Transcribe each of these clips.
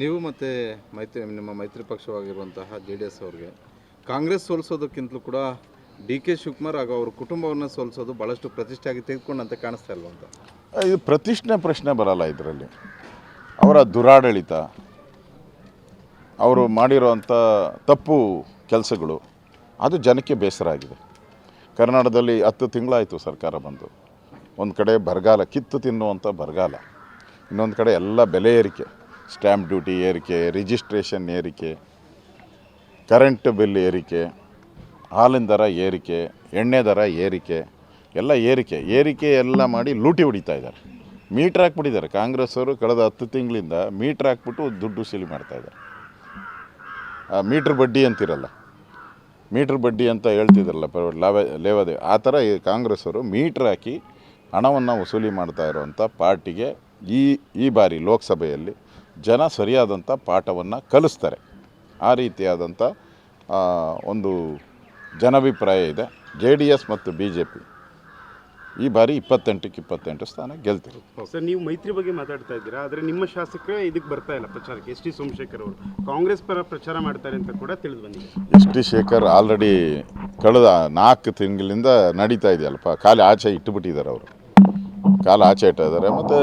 ನೀವು ಮತ್ತು ಮೈತ್ರಿ, ನಿಮ್ಮ ಮೈತ್ರಿ ಪಕ್ಷವಾಗಿರುವಂತಹ ಜೆ ಡಿ ಎಸ್ ಅವ್ರಿಗೆ, ಕಾಂಗ್ರೆಸ್ ಸೋಲಿಸೋದಕ್ಕಿಂತಲೂ ಕೂಡ ಡಿ ಕೆ ಶಿವಕುಮಾರ್ ಹಾಗೂ ಅವ್ರ ಕುಟುಂಬವನ್ನು ಸೋಲಿಸೋದು ಭಾಳಷ್ಟು ಪ್ರತಿಷ್ಠೆಯಾಗಿ ತೆಗೆದುಕೊಂಡಂತೆ ಕಾಣಿಸ್ತಾ ಇಲ್ವ ಅಂತ? ಇದು ಪ್ರತಿಷ್ಠೆ ಪ್ರಶ್ನೆ ಬರಲ್ಲ ಇದರಲ್ಲಿ. ಅವರ ದುರಾಡಳಿತ, ಅವರು ಮಾಡಿರೋವಂಥ ತಪ್ಪು ಕೆಲಸಗಳು, ಅದು ಜನಕ್ಕೆ ಬೇಸರ ಆಗಿದೆ. ಕರ್ನಾಟಕದಲ್ಲಿ ಹತ್ತು ತಿಂಗಳಾಯಿತು ಸರ್ಕಾರ ಬಂದು. ಒಂದು ಕಡೆ ಬರಗಾಲ, ಕಿತ್ತು ತಿನ್ನುವಂಥ ಬರಗಾಲ, ಇನ್ನೊಂದು ಕಡೆ ಎಲ್ಲ ಬೆಲೆ ಏರಿಕೆ. ಸ್ಟ್ಯಾಂಪ್ ಡ್ಯೂಟಿ ಏರಿಕೆ ರಿಜಿಸ್ಟ್ರೇಷನ್ ಏರಿಕೆ ಕರೆಂಟ್ ಬಿಲ್ ಏರಿಕೆ, ಹಾಲಿನ ದರ ಏರಿಕೆ, ಎಣ್ಣೆ ದರ ಏರಿಕೆ, ಎಲ್ಲ ಏರಿಕೆ. ಏರಿಕೆ ಎಲ್ಲ ಮಾಡಿ ಲೂಟಿ ಹೊಡಿತಾ ಇದ್ದಾರೆ. ಮೀಟ್ರ್ ಹಾಕ್ಬಿಟ್ಟಿದ್ದಾರೆ. ಕಾಂಗ್ರೆಸ್ ಅವರು ಕಳೆದ ಹತ್ತು ತಿಂಗಳಿಂದ ಮೀಟ್ರ್ ಹಾಕ್ಬಿಟ್ಟು ದುಡ್ಡು ವಸೂಲಿ ಮಾಡ್ತಾಯಿದ್ದಾರೆ ಮೀಟ್ರ್ ಬಡ್ಡಿ ಅಂತಿರಲ್ಲ. ಮೀಟ್ರ್ ಬಡ್ಡಿ ಅಂತ ಹೇಳ್ತಿದ್ರಲ್ಲ ಲಾವ, ಲೇವಾದೇವಿ. ಆ ಥರ ಕಾಂಗ್ರೆಸ್ಸವರು ಮೀಟ್ರ್ ಹಾಕಿ ಹಣವನ್ನು ವಸೂಲಿ ಮಾಡ್ತಾ ಇರೋವಂಥ ಪಾರ್ಟಿಗೆ ಈ ಈ ಬಾರಿ ಲೋಕಸಭೆಯಲ್ಲಿ ಜನ ಸರಿಯಾದಂಥ ಪಾಠವನ್ನು ಕಲಿಸ್ತಾರೆ. ಆ ರೀತಿಯಾದಂಥ ಒಂದು ಜನಾಭಿಪ್ರಾಯ ಇದೆ. ಜೆ ಡಿ ಎಸ್ ಮತ್ತು ಬಿ ಜೆ ಪಿ ಈ ಬಾರಿ ಇಪ್ಪತ್ತೆಂಟಕ್ಕೆ ಇಪ್ಪತ್ತೆಂಟು ಸ್ಥಾನ ಗೆಲ್ತಿರು ಸರ್ ನೀವು ಮೈತ್ರಿ ಬಗ್ಗೆ ಮಾತಾಡ್ತಾ ಇದ್ದೀರಾ? ಆದರೆ ನಿಮ್ಮ ಶಾಸಕರೇ ಇದಕ್ಕೆ ಬರ್ತಾ ಇಲ್ಲ ಪ್ರಚಾರಕ್ಕೆ. ಎಸ್ ಟಿ ಸೋಮಶೇಖರ್ ಅವರು. ಕಾಂಗ್ರೆಸ್ ಪರ ಪ್ರಚಾರ ಮಾಡ್ತಾರೆ ಅಂತ ಕೂಡ ತಿಳಿದು ಬಂದಿದೆ. ಎಸ್ ಟಿ ಶೇಖರ್ ಆಲ್ರೆಡಿ ಕಳೆದ ನಾಲ್ಕು ತಿಂಗಳಿಂದ ನಡೀತಾ ಇದೆಯಲ್ಲಪ್ಪ. ಕಾಲು ಆಚೆ ಇಟ್ಟುಬಿಟ್ಟಿದ್ದಾರೆ ಅವರು. ಕಾಲ ಆಚೆ ಇಟ್ಟಿದ್ದಾರೆ. ಮತ್ತು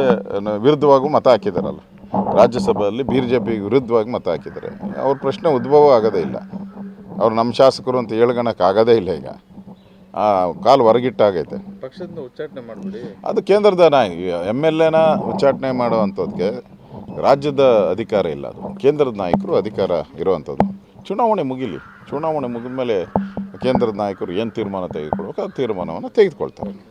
ವಿರುದ್ಧವಾಗೂ ಮತ ಹಾಕಿದಾರಲ್ಲ ರಾಜ್ಯಸಭೆಯಲ್ಲಿ ಬಿ ಜೆ ಪಿಗೆ ವಿರುದ್ಧವಾಗಿ ಮತ ಹಾಕಿದ್ದಾರೆ. ಅವ್ರ ಪ್ರಶ್ನೆ ಉದ್ಭವ ಆಗೋದೇ ಇಲ್ಲ. ಅವ್ರು ನಮ್ಮ ಶಾಸಕರು ಅಂತ ಹೇಳ್ಗಣಕ್ಕೆ ಆಗೋದೇ ಇಲ್ಲ ಈಗ. ಆ, ಕಾಲು ಹೊರಗಿಟ್ಟಾಗೈತೆ. ಪಕ್ಷದಿಂದ ಉಚ್ಚಾಟನೆ ಮಾಡಿಬಿಡಿ. ಅದು ಕೇಂದ್ರದ ನಾಯಿ ಎಂ ಎಲ್ ಎನ ಉಚ್ಚಾಟನೆ ಮಾಡುವಂಥದ್ಕೆ ರಾಜ್ಯದ ಅಧಿಕಾರ ಇಲ್ಲ ಅದು. ಕೇಂದ್ರದ ನಾಯಕರು ಅಧಿಕಾರ ಇರುವಂಥದ್ದು. ಚುನಾವಣೆ ಮುಗಿಲಿ. ಚುನಾವಣೆ ಮುಗಿದ ಮೇಲೆ ಕೇಂದ್ರದ ನಾಯಕರು ಏನು ತೀರ್ಮಾನ ತೆಗೆದುಕೊಳ್ಬೇಕು ಆ ತೀರ್ಮಾನವನ್ನು ತೆಗೆದುಕೊಳ್ತಾರೆ.